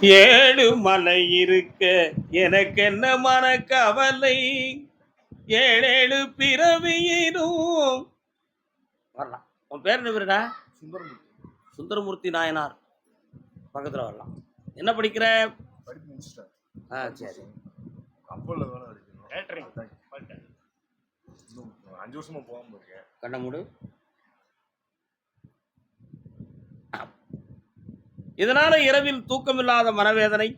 ஏழு மலை இருக்க எனக்கு என்ன மன கவலை ஏழேழு பிறவியிலும். வரலாம். உன் பேர் என்ன பேருடா சுந்தரமூர்த்தி. சுந்தரமூர்த்தி நாயனார். பக்கத்தில் வரலாம். என்ன படிக்கிற? ஆ சரி. அஞ்சு வருஷமா போகாம இருக்கேன். கண்ண மூடு. இதனால இரவில் தூக்கமில்லாத மனவேதனை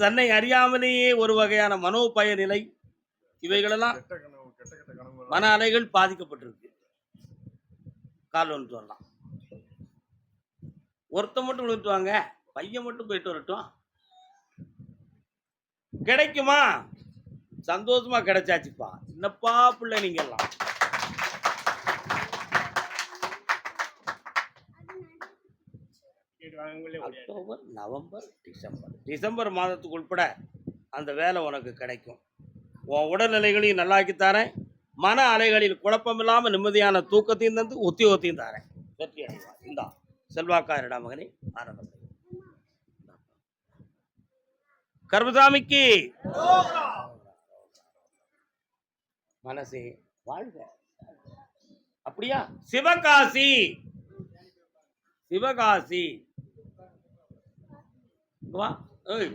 தன்னை அறியாமலேயே ஒரு வகையான மனோபய நிலை இவைகளெல்லாம் மன அலைகள் பாதிக்கப்பட்டிருக்கு. கால் வந்துட்டு வரலாம். ஒருத்த மட்டும் விழுந்துட்டு பையன் மட்டும் போயிட்டு வரட்டும். கிடைக்குமா? சந்தோஷமா கிடைச்சாச்சுப்பா. என்னப்பா பிள்ளை நீங்க எல்லாம் அக்டோபர் நவம்பர் டிசம்பர். டிசம்பர் மாதத்துக்கு உட்பட அந்த வேலை உனக்கு கிடைக்கும். உன் உடல்நிலைகளையும் நல்லாக்கி தரேன். மன அலைகளில் குழப்பமில்லாமல் நிம்மதியான தூக்கத்தையும் தந்து உத்தியோகத்தையும் தரேன். வெற்றி அடைவான் இந்தா செல்வாக்காரிடா மகனை ஆரம்பம் கர்மசாமிக்கு. மனசே வாழ்க. அப்படியா? சிவகாசி. சிவகாசி. வா ஏய்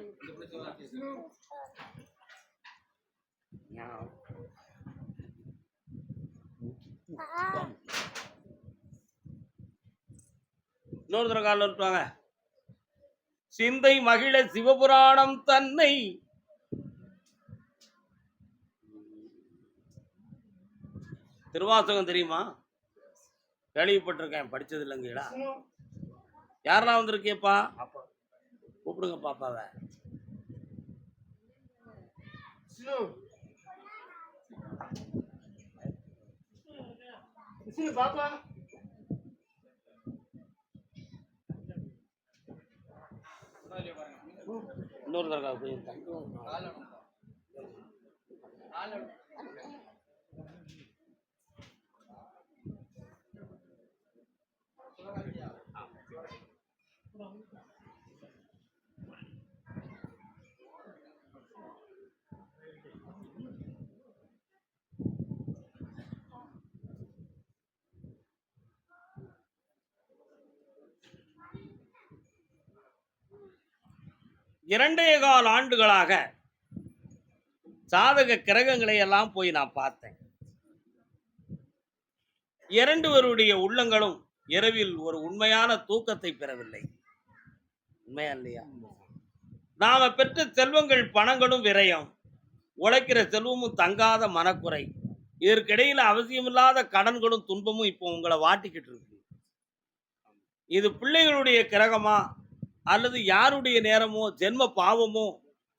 இன்னொரு தடவை காலில் இருப்பாங்க சிந்தை மகிழ சிவபுராணம் தன்னை. திருவாசகம் தெரியுமா? கேள்விப்பட்டிருக்கேன் படிச்சது இல்லைங்கடா. யாரெல்லாம் வந்திருக்கேப்பா அப்பா. கூப்பிடுங்க பாப்பாவை. பாப்பா. இன்னொரு தடவை போய் இரண்டே கால் ஆண்டுகளாக சாதக கிரகங்களை எல்லாம் போய் நான் பார்த்தேன். இரண்டுவருடைய உள்ளங்களும் இரவில் ஒரு உண்மையான தூக்கத்தை பெறவில்லை. உண்மையா இல்லையா? நாம பெற்ற செல்வங்கள் பணங்களும் விரயம். உழைக்கிற செல்வமும் தங்காத மனக்குறை. இதற்கிடையில் அவசியமில்லாத கடன்களும் துன்பமும் இப்போ உங்களை வாட்டிக்கிட்டு இருக்கு. இது பிள்ளைகளுடைய கிரகமா? அல்லது யாருடைய நேரமோ ஜென்ம பாவமோ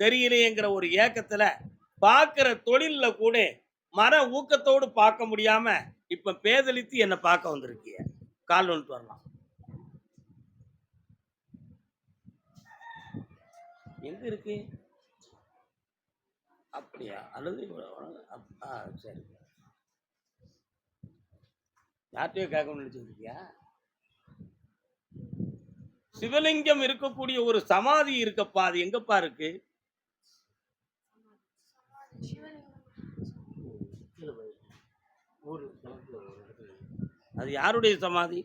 தெரியலையேங்கிற ஒரு ஏக்கத்துல பார்க்கிற தொழில்ல கூட மன ஊக்கத்தோடு பார்க்க முடியாம இப்ப பேதலித்து என்னை பார்க்க வந்திருக்கிய. கால் வந்துட்டு வரலாம். எங்க இருக்கு? அப்படியா? அல்லது அப்- ஆ சரி. யார்கிட்டயோ கேட்கணும்னு நினைச்சிருக்கியா சிவலிங்கம் இருக்கக்கூடிய ஒரு சமாதி இருக்கப்பா அது எங்கப்பா இருக்கு? அது யாருடைய சமாதி?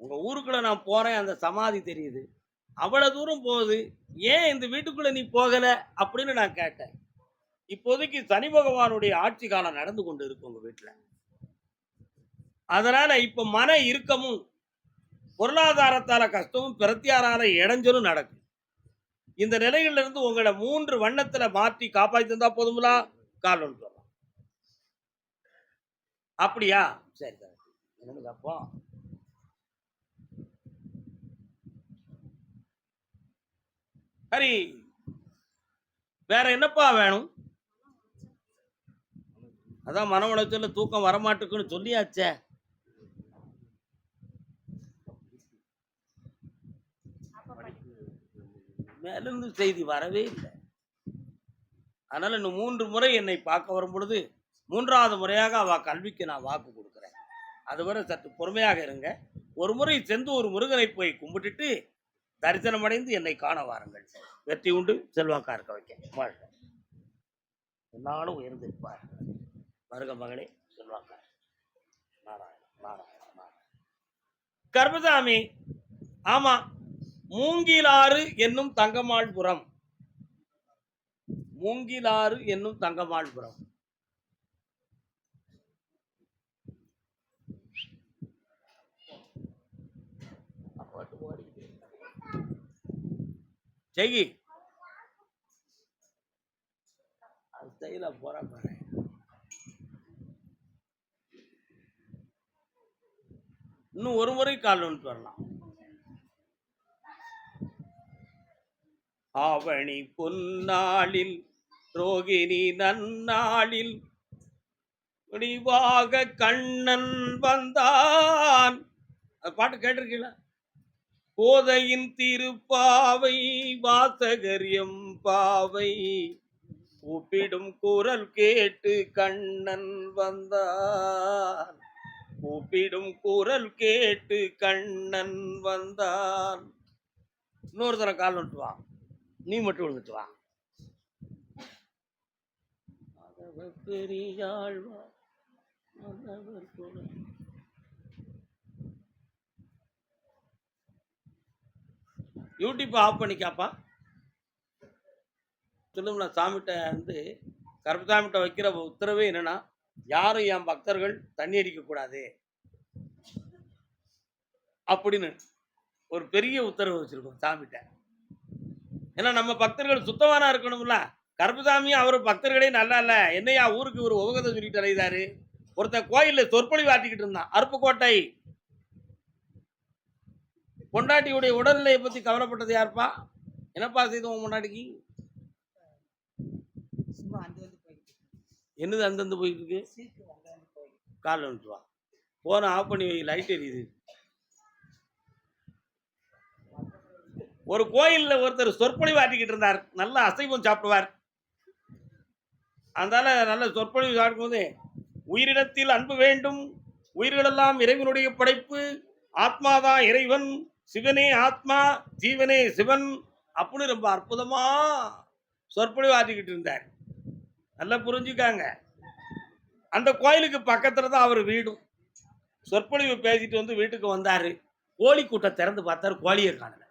உங்க ஊருக்குள்ள நான் போறேன் அந்த சமாதி தெரியுது. அவ்வளவு தூரம் போகுது ஏன் இந்த வீட்டுக்குள்ள நீ போகல அப்படின்னு நான் கேட்டேன். இப்போதைக்கு சனி பகவானுடைய ஆட்சி காலம் நடந்து கொண்டு இருக்கு உங்க வீட்டுல. அதனால இப்ப மன இறுக்கமும் பொருளாதாரத்தால கஷ்டமும் பிரத்தியாரால இடைஞ்சலும் நடக்கும். இந்த நிலையிலிருந்து உங்களை மூன்று வண்ணத்துல மாற்றி காப்பாத்தி தந்தா போதுங்களா கால் சொல்லலாம் அப்படியா? சரி சரி. என்னது அப்போ சரி. வேற என்னப்பா வேணும்? அதான் மன உளைச்சல தூக்கம் வரமாட்டுக்குன்னு சொல்லியாச்சே. மேலிருந்து செய்தி வரவே இல்லை. அதனால இன்னும் மூன்று முறை என்னை பார்க்க வரும் பொழுது மூன்றாவது முறையாக அவ கல்விக்கு நான் வாக்கு கொடுக்குறேன். அதுவரை சற்று பொறுமையாக இருங்க. ஒரு முறை சென்று ஒரு முருகனை போய் கும்பிட்டுட்டு தரிசனம் அடைந்து என்னை காண வாருங்கள். வெற்றி உண்டு செல்வாக்கா இருக்க வைக்க வாழ்க. நானும் உயர்ந்திருப்பார். வருக மகளே செல்வாக்கா நாராயணம் நாராயண நாராயண கர்மசாமி ஆமா மூங்கிலாறு என்னும் தங்கமாள்புரம் மூங்கிலாறு என்னும் தங்கமாள்புரம் அப்பாட்டு ஓடிக்கிட்டே அது போற பாரு. இன்னும் ஒரு முறை கால் வந்துட்டு வரலாம். ஆவணி பொன்னாளில் ரோகிணி நன்னாளில் முடிவாக கண்ணன் வந்தான். அது பாட்டு கேட்டிருக்கீங்களா? கோதையின் திருப்பாவை வாசகரியம் பாவை கூப்பிடும் குரல் கேட்டு கண்ணன் வந்தான். கூப்பிடும் குரல் கேட்டு கண்ணன் வந்தான். இன்னொரு தர கால் வந்துட்டு வா நீ மட்டும் விழுந்துட்டு வா. யூடியூப் ஆஃப் பண்ணிக்காப்பா திருமண சாமிகிட்ட வந்து கருப்பசாமிகிட்ட வைக்கிற உத்தரவே என்னன்னா யாரும் என் பக்தர்கள் தண்ணி அடிக்கக்கூடாது அப்படின்னு ஒரு பெரிய உத்தரவு வச்சிருக்கோம் சாமிகிட்ட ஏன்னா நம்ம பக்தர்கள் சுத்தமானா இருக்கணும்ல. கருப்பசாமி அவர் பக்தர்களே நல்லா இல்ல. என்னையா ஊருக்கு ஒரு உபகதை சொல்லிட்டு அலைதாரு ஒருத்தன் கோயில்ல சொற்பொழி வாட்டிக்கிட்டு இருந்தான். அருப்புக்கோட்டை. பொண்டாட்டியுடைய உடல்நிலையை பத்தி கவலைப்பட்டது யாருப்பா? என்னப்பா செய்து உன் பொண்டாட்டிக்கு என்னது அந்தந்து போயிட்டு இருக்கு? காலில் வந்துட்டு வா. போன ஆஃப் பண்ணி வை லைட் எரியுது. ஒரு கோயிலில் ஒருத்தர் சொற்பொழிவு ஆட்டிக்கிட்டு இருந்தார். நல்ல அசைவம் சாப்பிடுவார். அதனால நல்ல சொற்பொழிவு சாப்பிடும்போது உயிரிடத்தில் அன்பு வேண்டும் உயிர்களெல்லாம் இறைவனுடைய படைப்பு ஆத்மாதான் இறைவன் சிவனே ஆத்மா ஜீவனே சிவன் அப்படின்னு ரொம்ப அற்புதமா சொற்பொழிவு ஆட்டிக்கிட்டு இருந்தார். நல்லா புரிஞ்சுக்காங்க. அந்த கோயிலுக்கு பக்கத்தில் தான் அவர் வீடும். சொற்பொழிவு பேசிட்டு வந்து வீட்டுக்கு வந்தார். கோழி கூட்டம் திறந்து பார்த்தார் கோழியை காணல.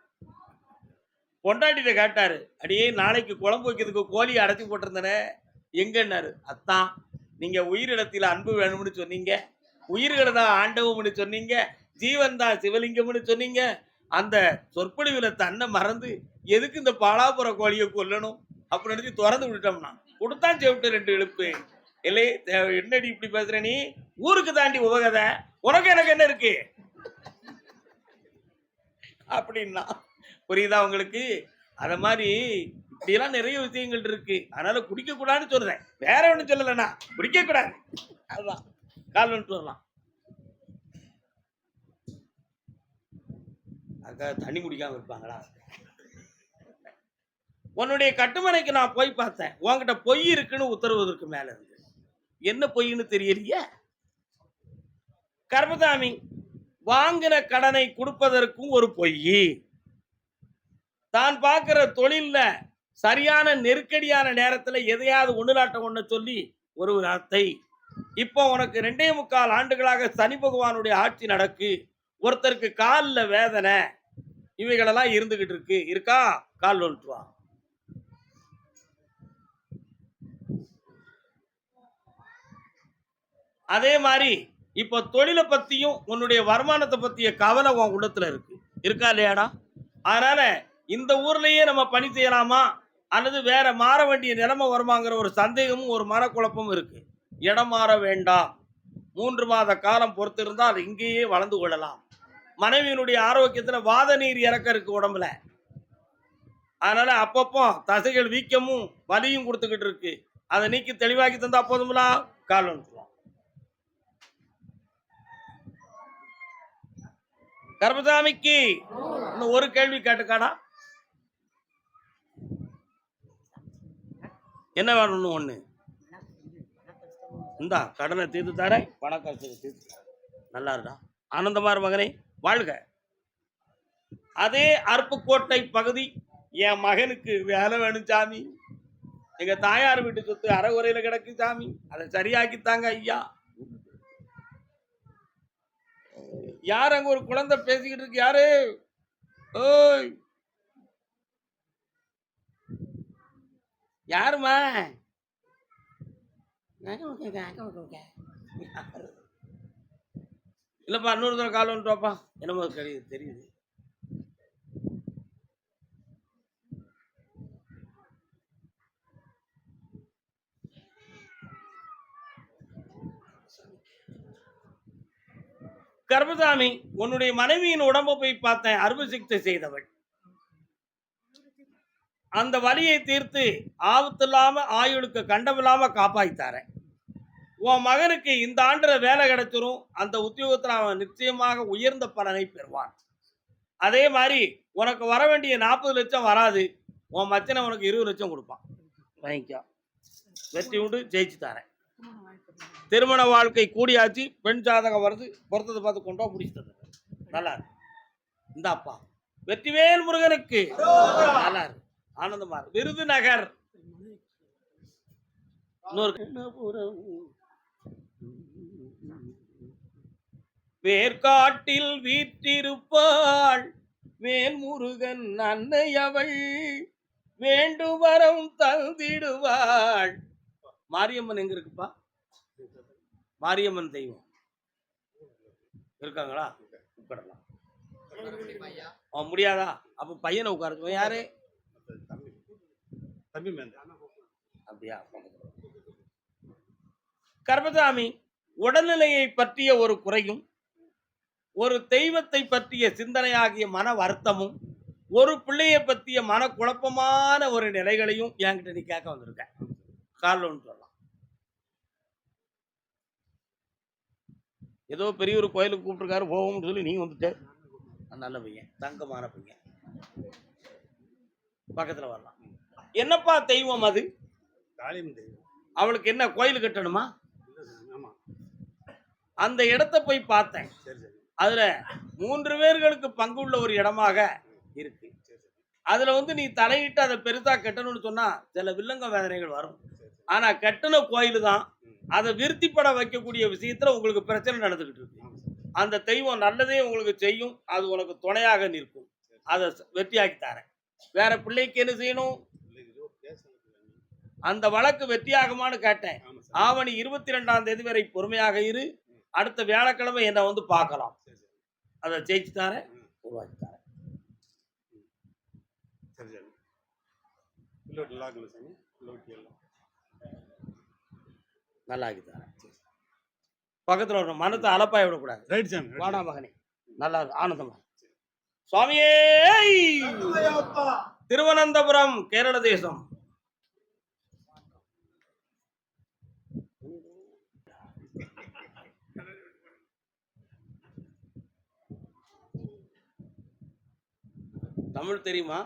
பொண்டாட்டிட்ட கேட்டார் அடியே நாளைக்கு குழம்பு வைக்கிறதுக்கு கோழியை அடைச்சி போட்டிருந்தனே. எங்கன்னாரு அத்தான் நீங்கள் உயிரிடத்தில் அன்பு வேணும்னு சொன்னீங்க. உயிர்களை தான் ஆண்டவம்னு சொன்னீங்க. ஜீவன் தான் சிவலிங்கம்னு சொன்னீங்க. அந்த சொற்பொழிவில் தன்னை மறந்து எதுக்கு இந்த பாலாபுர கோழியை கொல்லணும்? அப்படி நினச்சி திறந்து விட்டுட்டோம்னா கொடுத்தான் செவிட்டு ரெண்டு இழுப்பு. இல்லை என்னடி இப்படி பேசுற நீ? ஊருக்கு தாண்டி உபகதை உனக்கு எனக்கு என்ன இருக்கு? அப்படின்னா புரியுதா உங்களுக்கு? அத மாதிரி இப்படியெல்லாம் நிறைய விஷயங்கள் இருக்கு. அதனால குடிக்க கூடாதுன்னு சொல்றேன். வேற ஒன்றும் சொல்லலைண்ணா. குடிக்க கூடாது அதுதான் கால் வந்துட்டு வரலாம். அக்கா தண்ணி குடிக்காம இருப்பாங்களா? உன்னுடைய கட்டுமனைக்கு நான் போய் பார்த்தேன். உன்கிட்ட பொய் இருக்குன்னு உத்தரவுதற்கு மேல இருந்து என்ன பொய்ன்னு தெரியலையே? கர்மதாமி வாங்கின கடனை கொடுப்பதற்கும் ஒரு பொய். தான் பார்க்குற தொழிலில் சரியான நெருக்கடியான நேரத்தில் எதையாவது ஒன்றுலாட்டம் ஒன்று சொல்லி ஒரு வார்த்தை இப்போ உனக்கு ரெண்டே முக்கால் ஆண்டுகளாக சனி பகவானுடைய ஆட்சி நடக்கு. ஒருத்தருக்கு காலில் வேதனை. இவைகளெல்லாம் இருந்துகிட்டு இருக்கு. இருக்கா? கால் வந்துட்டு அதே மாதிரி இப்போ தொழிலை பத்தியும் உன்னுடைய வருமானத்தை பத்திய கவலை உன் உள்ளத்துல இருக்கு. இருக்கா இல்லையாடா? அதனால இந்த ஊர்லயே நம்ம பணி செய்யலாமா? அல்லது வேற மாற வேண்டிய நிலைமை வருமாங்கிற ஒரு சந்தேகமும் ஒரு மனக்குழப்பமும் இருக்கு. இடம் மாற வேண்டாம். மூன்று மாத காலம் பொறுத்திருந்தால் இங்கேயே வளர்ந்து கொள்ளலாம். மனைவியினுடைய ஆரோக்கியத்துல வாத நீர் இறக்க இருக்கு உடம்புல. அதனால அப்பப்போ தசைகள் வீக்கமும் வலியும் கொடுத்துக்கிட்டு இருக்கு. அதை நீக்கி தெளிவாக்கி தந்தா போதுங்களா கால் வந்துருவோம் கர்மசாமிக்கு இன்னும் ஒரு கேள்வி கேட்டுக்காடா என்ன வேணும்னு கஷ்டமோ இந்தா கடனை தீர்த்து தரேன். பண கஷ்டத்தை தீர்த்து. நல்லா இருடா ஆனந்தமா இரு மகனே. வாழ்க. அதே அருப்புக்கோட்டை பகுதி என் மகனுக்கு வேலை வேணும் சாமி. எங்க தாயார் வீட்டு சொத்து அறகுறையில கிடக்கு சாமி. அதை சரியாக்கித்தாங்க ஐயா. யார் அங்க ஒரு குழந்தை பேசிக்கிட்டு இருக்கு? யாரு? ஓய். யாருமா இல்லப்பா இன்னொரு தடவை கால் வந்துட்டோப்பா என்னமோ தெரியுது தெரியுது. கர்மசாமி உன்னுடைய மனைவியின் உடம்ப போய் பார்த்தேன். அறுவை சிகிச்சை செய்தவள். அந்த வலியை தீர்த்து ஆபத்தில்லாம ஆயுளுக்கு கண்டமில்லாமல் காப்பாற்றித்தாரேன் உன் மகனுக்கு இந்த ஆண்டில் வேலை கிடைச்சிரும். அந்த உத்தியோகத்தில் அவன் நிச்சயமாக உயர்ந்த பலனை பெறுவான். அதே மாதிரி உனக்கு வர வேண்டிய நாற்பது லட்சம் வராது. உன் மச்சனை உனக்கு இருபது லட்சம் கொடுப்பான். வாங்கிக்கோ. வெற்றி உண்டு ஜெயிச்சு தரேன் திருமண வாழ்க்கை கூடியாச்சு. பெண் ஜாதகம் வருது. பொருத்தத்தை பார்த்து கொண்டு வா நல்லா இருக்கு இந்த அப்பா வெற்றிவேல் முருகனுக்கு. நல்லா இருக்கு ஆனந்தமா இருக்கு விருதுநகர். இன்னொரு வேர்க்காட்டில் வீற்றிருப்பாள் வேல்முருகன் அன்னை அவள். வேண்டுவரம் தந்திடுவாள். மாரியம்மன் எங்க இருக்குப்பா? மாரியம்மன் தெய்வம். இருக்காங்களா? உட்காரலாம் முடியாதா? அப்ப பையனை உட்கார யாரு? தம்பி அப்படியா? கர்மசாமி உடல்நிலையை பற்றிய ஒரு குறையும் ஒரு தெய்வத்தை பற்றிய சிந்தனையாகிய மன வருத்தமும் ஒரு பிள்ளையை பற்றிய மன குழப்பமான ஒரு நிலைகளையும் என்கிட்ட நீ கேட்க வந்திருக்க. காலில் ஒன்று சொல்லலாம். ஏதோ பெரிய ஒரு கோயிலுக்கு கூப்பிட்டுருக்காரு போகும்னு சொல்லி நீ வந்துட்ட. நல்ல பையன். தங்கமான பையன். பக்கத்துல வரலாம். என்னப்பா தெய்வம் அது? அவளுக்கு என்ன கோயில் கட்டணுமா? அந்த இடத்த போய் பார்த்தேன். சரி சரி. அதுல மூன்று பேர்களுக்கு பங்குள்ள ஒரு இடமாக இருக்கு. அதுல வந்து நீ தலையிட்டு அதை பெருசா கட்டணும்னு சொன்னா சில வில்லங்க வேதனைகள் வரும். ஆனா கட்டின கோயில் தான். அதை விருத்திப்பட வைக்கக்கூடிய விஷயத்துல உங்களுக்கு பிரச்சனை நடந்துகிட்டு இருக்கு. அந்த தெய்வம் நல்லதே உங்களுக்கு செய்யும். அது உனக்கு துணையாக நிற்கும். அதை வெற்றியாக்கி தரேன். வேற பிள்ளைக்கு என்ன செய்யணும் பிள்ளைக்கு ஏதோ பேசணும் பிள்ளைங்க. அந்த வழக்கு வெற்றியாகுமான்னு கேட்டேன். ஆவணி இருபத்தி ரெண்டாம் தேதி வரை பொறுமையாக இரு. அடுத்த வியாழக்கிழமை என்னை வந்து பார்க்கலாம். சரி சரி. அதை ஜெயிச்சு தரேன். உருவாக்கி தரேன். நல்லா ஆக்கி தரேன். பக்கத்துல ஒரு மனத்தை அலப்பாய விடக்கூடாது. ரைட் சாமி. வாடா மகனே. நல்லா ஆனந்தமா சுவாமியே! திருவனந்தபுரம் கேரள தேசம். தமிழ் தெரியுமா?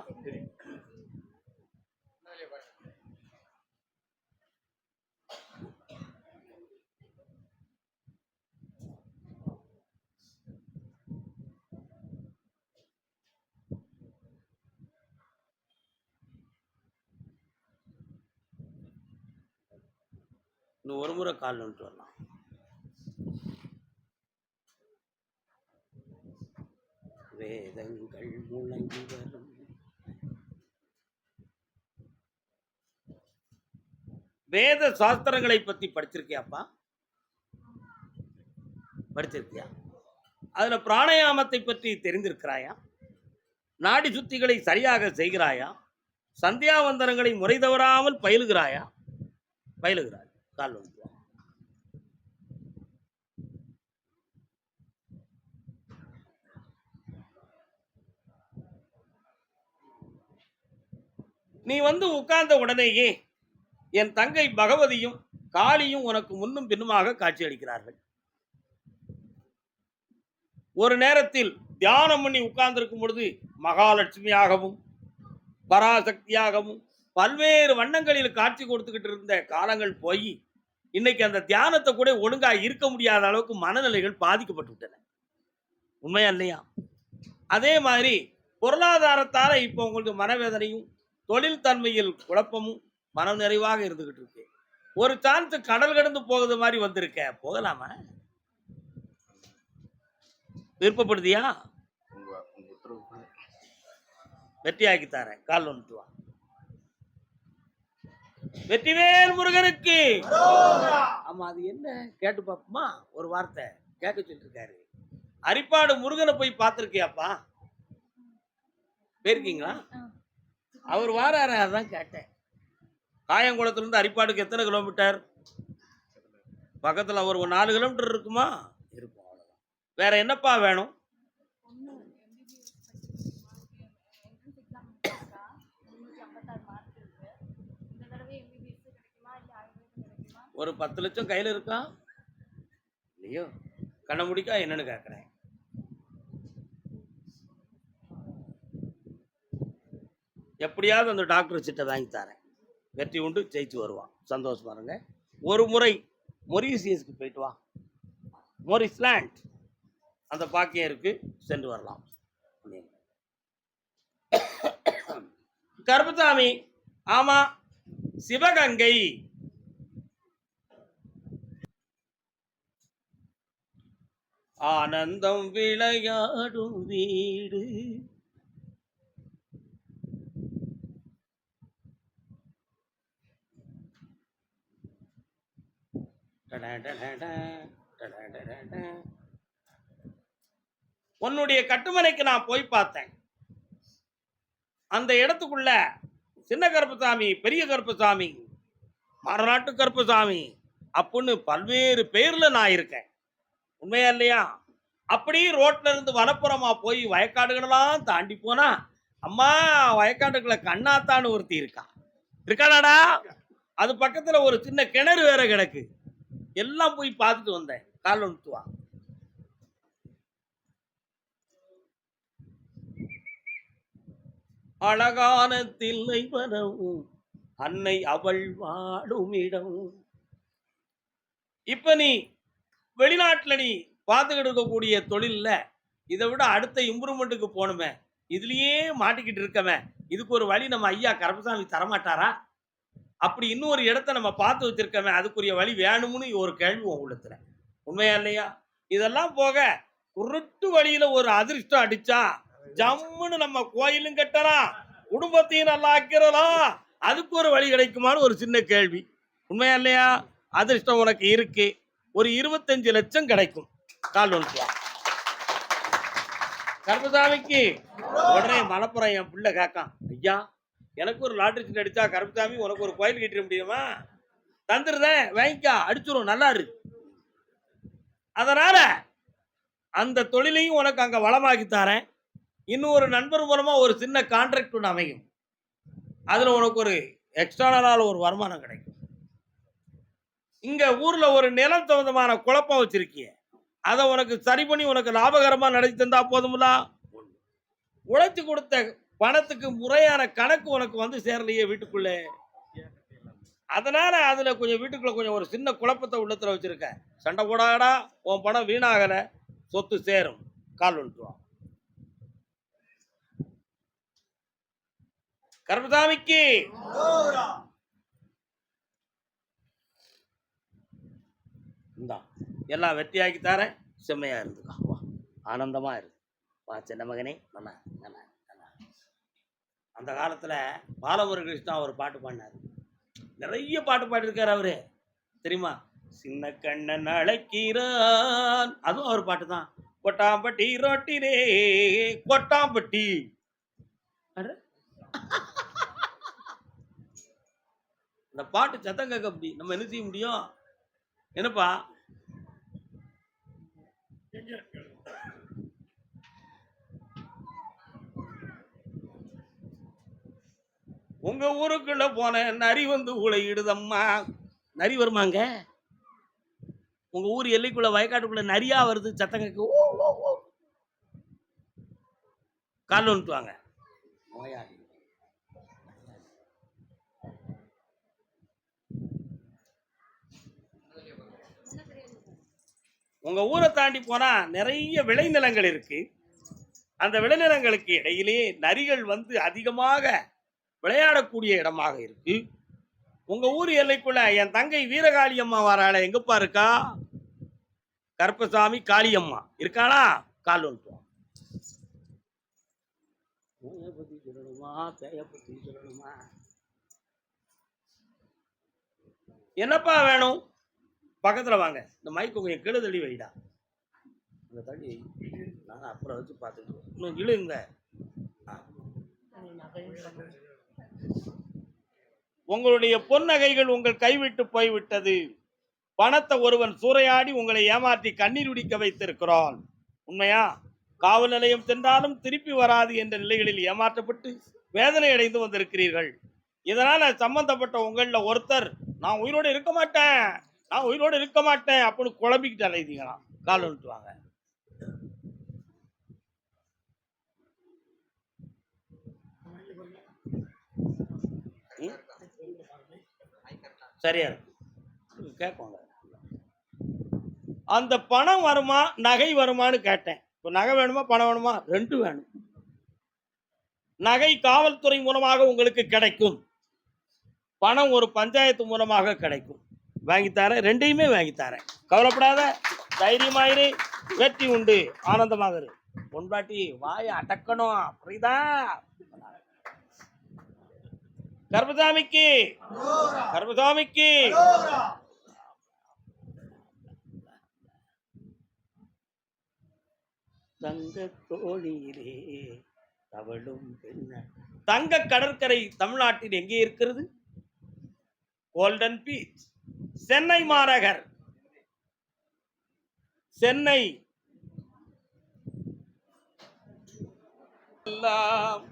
இன்னும் ஒரு முறை கால் வந்துட்டு வரலாம். வேதங்கள் முழங்கி வரும். வேத சாஸ்திரங்களை பத்தி படிச்சிருக்கியாப்பா? படிச்சிருக்கியா? அதுல பிராணாயாமத்தை பற்றி தெரிந்திருக்கிறாயா? நாடி சுத்திகளை சரியாக செய்கிறாயா? சந்தியாவந்தனங்களை முறை தவறாமல் பயிலுகிறாயா? பயிலுகிறாய் கால் வந்து வா. நீ வந்து உட்கார்ந்த உடனேயே என் தங்கை பகவதியும் காளியும் உனக்கு முன்னும் பின்னுமாக காட்சியளிக்கிறார்கள். ஒரு நேரத்தில் தியானம் பண்ணி உட்கார்ந்திருக்கும் பொழுது மகாலட்சுமியாகவும் பராசக்தியாகவும் பல்வேறு வண்ணங்களில் காட்சி கொடுத்துக்கிட்டு இருந்த காலங்கள் போய் இன்னைக்கு அந்த தியானத்தை கூட ஒழுங்கா இருக்க முடியாத அளவுக்கு மனநிலைகள் பாதிக்கப்பட்டு விட்டன உண்மையா இல்லையா? அதே மாதிரி பொருளாதாரத்தால இப்போ உங்களுக்கு மனவேதனையும் தொழில் தன்மையில் குழப்பமும் மனம் நிறைவாக இருந்துகிட்டு இருக்கு. ஒரு சான்ஸ் கடல் கடந்து போகுது மாதிரி வந்திருக்க போகலாமா? விருப்பப்படுதியா? உத்தரவு வெற்றியாக்கி தரேன். கால் வந்துட்டு வா. வெற்றிவேல் முருகனுக்கு! ஆமா அது என்ன? கேட்டு பாப்போமா ஒரு வார்த்தை. கேட்க சொல்லிட்டு இருக்காரு அரிப்பாடு முருகனை போய் பார்த்திருக்கியாப்பா? போயிருக்கீங்களா? அவர் வாராரு அதான் கேட்டேன். காயங்குளத்துலேருந்து அரிப்பாடுக்கு எத்தனை கிலோமீட்டர்? பக்கத்தில் ஒரு நாலு கிலோமீட்டர் இருக்குமா? இருக்கும் அவ்வளோதான் வேற என்னப்பா வேணும்? ஒரு பத்து லட்சம் கையில் இருக்கா? இல்லையோ கண்ண முடிக்கா என்னன்னு கேட்குறேன் எப்படியாவது அந்த டாக்டர் சீட்டை வாங்கி தரேன். வெற்றி உண்டு ஜெயிச்சு வருவான். சந்தோஷமா இருங்க ஒரு முறை மொரீசியஸ்க்கு போயிட்டு வா. மொரிஸ்லாண்ட் அந்த பாக்கியம் இருக்கு சென்று வரலாம். கருப்பசாமி ஆமா சிவகங்கை. ஆனந்தம் விளையாடும் வீடு. உன்னுடைய கட்டுமனைக்கு நான் போய் பார்த்தேன் அந்த இடத்துக்குள்ள சின்ன கருப்பசாமி பெரிய கருப்பசாமி மரநாட்டு கருப்பசாமி அப்படின்னு பல்வேறு பேர்ல நான் இருக்கேன் உண்மையா இல்லையா அப்படி ரோட்ல இருந்து வனப்புறமா போய் வயக்காடுகளெல்லாம் தாண்டி போனா அம்மா வயக்காட்டுக்குள்ள கண்ணாத்தான்னு ஒருத்தி இருக்கா இருக்காடாடா அது பக்கத்துல ஒரு சின்ன கிணறு வேற கிடக்கு எல்லாம் போய் பார்த்துட்டு வந்தேன். கால் வந்துட்டு அழகான தில்லை வரவும் அன்னை அவள் வாழும் இடம். இப்ப நீ வெளிநாட்டுல நீ பார்த்துக்கிட்டு இருக்கக்கூடிய தொழில்ல இதை விட அடுத்த இம்ப்ரூவ்மெண்ட்டுக்கு போகணுமே இதுலயே மாட்டிக்கிட்டு இருக்கமே. இதுக்கு ஒரு வழி நம்ம ஐயா கருப்பசாமி தரமாட்டாரா? அப்படி இன்னொரு இடத்த நம்ம பார்த்து வச்சிருக்கோமே அதுக்குரிய வழி வேணும்னு ஒரு கேள்வி உன் உள்ளத்துல. உண்மையா இல்லையா? இதெல்லாம் போக குருட்டு வழியில ஒரு அதிர்ஷ்டம் அடிச்சா ஜம்முன்னு நம்ம கோயிலும் கட்டலாம் குடும்பத்தையும் நல்லா ஆக்கிறலாம் அதுக்கு ஒரு வழி கிடைக்குமான்னு ஒரு சின்ன கேள்வி. உண்மையா இல்லையா? அதிர்ஷ்டம் உனக்கு இருக்கு. ஒரு இருபத்தஞ்சு லட்சம் கிடைக்கும். கால் ஒன்று கர்மசாமிக்கு உடனே மலப்புறம் என் பிள்ளை கேட்கான் ஐயா எனக்கு ஒரு லாட்ரி சீட் அடித்தா கருப்பசாமி உனக்கு ஒரு கோயில் கட்டிட முடியுமா? தந்துருதேன் வாங்கிக்கா அடிச்சிடும் நல்லா இருக்கு. அதனால அந்த தொழிலையும் உனக்கு அங்கே வளமாக்கி தரேன். இன்னும் ஒரு நண்பர் மூலமாக ஒரு சின்ன கான்ட்ராக்ட் ஒன்று அமையும். அதில் உனக்கு ஒரு எக்ஸ்டர்னலால் ஒரு வருமானம் கிடைக்கும். இங்கே ஊரில் ஒரு நிலம் சம்பந்தமான குழப்பம் வச்சிருக்கிய. அதை உனக்கு சரி பண்ணி உனக்கு லாபகரமாக நடத்தி தந்தா போதும்ல? உழைச்சி கொடுத்த பணத்துக்கு முறையான கணக்கு உனக்கு வந்து சேரலையே வீட்டுக்குள்ளே. அதனால அதுல கொஞ்சம் வீட்டுக்குள்ள கொஞ்சம் ஒரு சின்ன குழப்பத்தை உள்ளத்துல வச்சிருக்க. சண்டை போடாடா உன் பணம் வீணாகல சொத்து சேரும். கால் வந்துட்டு கர்மசாமிக்கு இந்தா எல்லாம் வெற்றியாக்கி தரேன். செம்மையா இருந்துக்கா. வா ஆனந்தமா இருக்கு வா சின்ன மகனே நல்லா இரு, நல்லா இரு, நல்லா இரு. அந்த காலத்தில் பாலமுருகிருஷ்ணா ஒரு பாட்டு பாடினாரு. நிறைய பாட்டு பாடியிருக்கார் அவரு. தெரியுமா? சின்ன கண்ணன் அழைக்கிறான். அதுவும் அவர் பாட்டு தான். கொட்டாம்பட்டி ரொட்டிரே கொட்டாம்பட்டி. அட. இந்த பாட்டு சத்தம் கேட்க அப்படி நம்ம என்ன செய்ய முடியும்? என்னப்பா? உங்க ஊருக்குள்ள போன நரி வந்து உழையிடுதம்மா நரி வருமாங்க? உங்க ஊர் எல்லைக்குள்ள வயக்காட்டுக்குள்ள நரியா வருது சத்தங்க கால் வந்துட்டு நோயாளி. உங்க ஊரை தாண்டி போனா நிறைய விளைநிலங்கள் இருக்கு. அந்த விளைநிலங்களுக்கு இடையிலே நரிகள் வந்து அதிகமாக விளையாடக்கூடிய இடமாக இருக்கு. உங்க ஊர் எல்லைக்குள்ள என் தங்கை வீரகாளியம்மா வராள எங்கப்பா இருக்கா? கருப்பசாமி காளியம்மா. இருக்காளா? கால் வந்துட்டோம் பத்தி சொல்லணுமா? பேய பத்தி சொல்லணுமா? என்னப்பா வேணும்? பக்கத்துல வாங்க. இந்த மைக்கு கொஞ்சம் கீழே தள்ளி வைடா. இந்த தள்ளி. நான் அப்புறம் வச்சு பார்த்துட்டு இன்னும் இழுங்க. உங்களுடைய பொன்னகைகள் உங்கள் கைவிட்டு போய்விட்டது. பணத்தை ஒருவன் சூறையாடி உங்களை ஏமாற்றி கண்ணீர் குடிக்க வைத்திருக்கிறான். உண்மையா? காவல் நிலையம் சென்றாலும் திருப்பி வராது என்ற நிலைகளில் ஏமாற்றப்பட்டு வேதனை அடைந்து வந்திருக்கிறீர்கள். இதனால் சம்பந்தப்பட்ட உங்களில் ஒருத்தர் நான் உயிரோடு இருக்க மாட்டேன் நான் உயிரோடு இருக்க மாட்டேன் அப்படின்னு குழம்பிக்கிட்டு அலைதீங்களாம் கால் வந்துட்டு சரியா இருக்கும் கேட்பாங்க. அந்த பணம் வருமா நகை வருமான்னு கேட்டேன். இப்போ நகை வேணுமா பணம் வேணுமா? ரெண்டு வேணும். நகை காவல்துறை மூலமாக உங்களுக்கு கிடைக்கும். பணம் ஒரு பஞ்சாயத்து மூலமாக கிடைக்கும். வாங்கி தரேன் ரெண்டையுமே வாங்கி தரேன் கவலைப்படாத தைரியமாயிரு வெற்றி உண்டு. ஆனந்தமாக இரு பொன்பாட்டி வாயை அடக்கணும். புரியுதா? கர்பசாமிக்கு கர்பசாமிக்கு தங்க தோழியிலே தவளும் பெண்ண தங்க கடற்கரை தமிழ்நாட்டில் எங்கே இருக்கிறது? கோல்டன் பீச் சென்னை மாநகர். சென்னை. எல்லாம்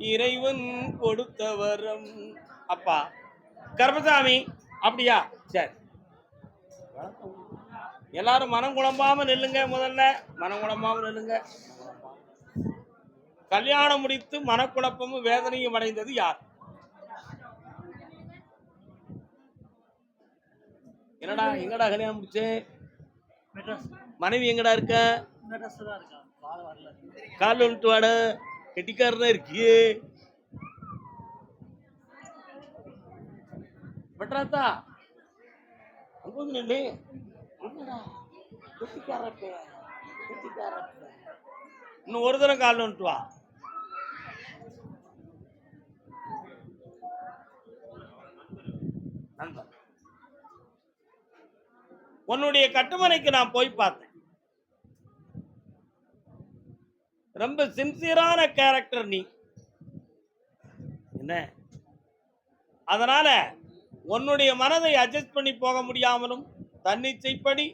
இறைவன் கொடுத்த வரம் அப்பா. கர்மசாமி அப்படியா? சரி. எல்லாரும் மனம் குழம்பாம நில்லுங்க முதல்ல. மனம் குழம்பாம நில்லுங்க. கல்யாணம் முடித்து மனக்குழப்பமும் வேதனையும் அடைந்தது யார்? என்னடா எங்கடா கல்யாணம் முடிச்சு? மனைவி எங்கடா இருக்க? கால் வந்துட்டு வாட. கெட்டிக்காரனா இருக்கியே? பட்ராத்தா அங்க வந்து இன்னும் ஒரு தடவை கால் வந்துட்டு வா. உன்னுடைய கட்டுமனைக்கு நான் போய் பார்த்தேன். ரொம்ப சின்சியரான கேரக்டர் நீ. என்ன? அதனால உன்னுடைய மனதை அட்ஜஸ்ட் பண்ணி போக முடியாமலும் தன்னிச்சைப்படி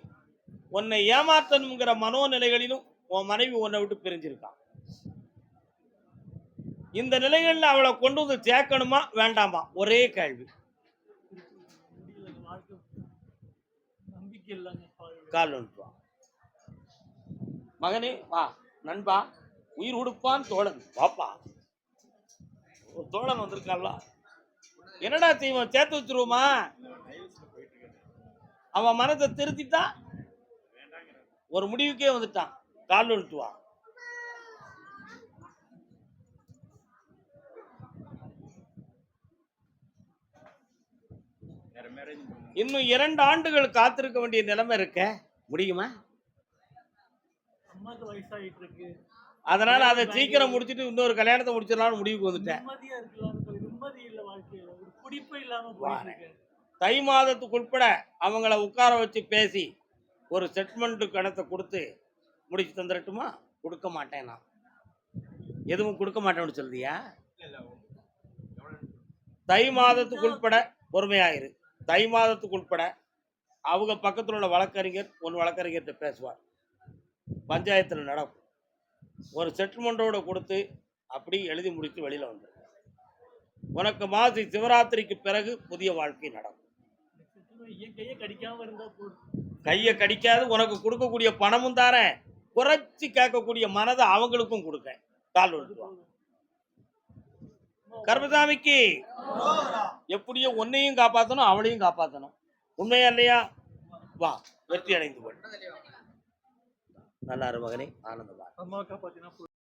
உன்னை ஏமாற்றணுங்கிற மனோநிலைகளிலும் உன் மனைவி உன்னை விட்டு பிரிஞ்சிருக்கான் இந்த நிலைகளில் அவளை கொண்டு வந்து சேர்க்கணுமா வேண்டாமா? ஒரே கேள்வி. கால் வந்துட்டு மகனே வா நண்பா. உயிர் உடுப்பான் தோழன். பாப்பா ஒரு தோழன் வந்திருக்கான்ல. என்னடா செய்வோம்? சேர்த்து வச்சிருவோமா? அவன் மனதை திருத்திட்டான் ஒரு முடிவுக்கே வந்துட்டான். கால் வந்துட்டு இன்னும் இரண்டு ஆண்டுகள் காத்திருக்க வேண்டிய நிலைமை இருக்க. முடியுமா? அம்மாக்கு வயசாயிட்டு இருக்கு. அதனால அதை சீக்கிரம் முடிச்சிட்டு இன்னொரு கல்யாணத்தை முடிச்சிடலாம்னு முடிவுக்கு வந்துட்டேன். தை மாதத்துக்கு உட்பட அவங்கள உட்கார வச்சு பேசி ஒரு செட்டில்மெண்ட் கணத்தை கொடுத்து முடிச்சு தந்துடட்டுமா? கொடுக்க மாட்டேன்? நான் எதுவும் கொடுக்க மாட்டேன்னு சொல்றியா? தை மாதத்துக்கு உட்பட பொறுமையாயிரு. தை மாதத்துக்கு உட்பட அவங்க பக்கத்தில் உள்ள வழக்கறிஞர் ஒன்று வழக்கறிஞர்கிட்ட பேசுவார். பஞ்சாயத்தில் நடக்கும். ஒரு செட்டில்மெண்ட்டோட கொடுத்து அப்படி எழுதி முடித்து வெளியில் வந்து உனக்கு மாசி சிவராத்திரிக்கு பிறகு புதிய வாழ்க்கை நடக்கும். கையை கடிக்காது உனக்கு கொடுக்கக்கூடிய பணமும் தாரேன். குறைச்சி கேட்கக்கூடிய மனதை அவங்களுக்கும் கொடுக்க கால் விழுத்துவான் கர்மசாமிக்கு எப்படியோ உன்னையும் காப்பாற்றணும் அவளையும் காப்பாற்றணும் உண்மையா இல்லையா? வா வெற்றி அடைந்து கொள். நல்லா இரு மகனே ஆனந்தமாக அம்மாக்கா பார்த்தீங்கன்னா